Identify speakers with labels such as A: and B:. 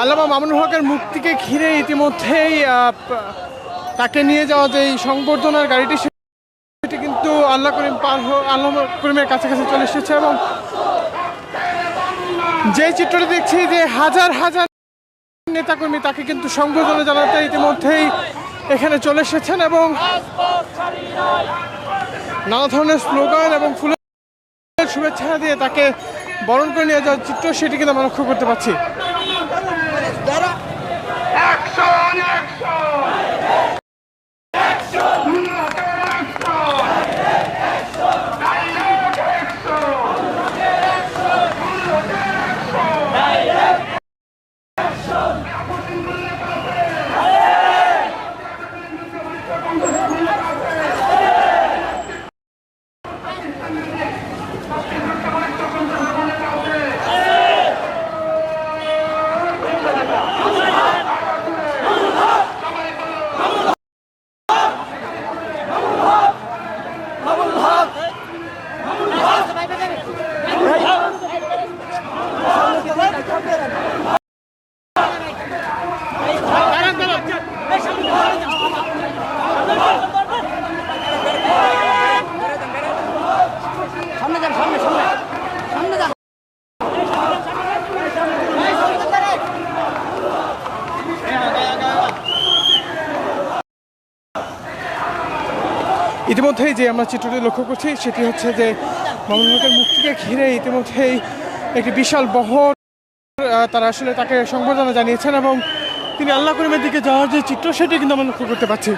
A: আল্লামা মামুনুল হকের মুক্তিকে ঘিরে ইতিমধ্যেই তাকে নিয়ে যাওয়া যে সংবর্ধনার গাড়িটি, সেটি কিন্তু আল্লাহ করিম পার আল্লাহ করিমের কাছাকাছি চলে এসেছে এবং যে চিত্রটি দেখছি যে হাজার হাজার নেতাকর্মী তাকে কিন্তু সংবর্ধনা জানাতে ইতিমধ্যেই এখানে চলে এসেছেন এবং নানা ধরনের স্লোগান এবং ফুলের শুভেচ্ছা দিয়ে তাকে বরণ করে নিয়ে যাওয়ার চিত্র, সেটি কিন্তু আমরা লক্ষ্য করতে পারছি।
B: সামনে
A: ইতিমধ্যেই যে আমরা চিত্রটি লক্ষ্য করছি, সেটি হচ্ছে যে হকের মুক্তিকে ঘিরে ইতিমধ্যেই একটি বিশাল বহর তারা আসলে তাকে সংবর্ধনা জানিয়েছেন এবং তিনি আল্লাহ করিমের দিকে যাওয়ার যে চিত্র, সেটি কিন্তু আমরা লক্ষ্য করতে পারছি।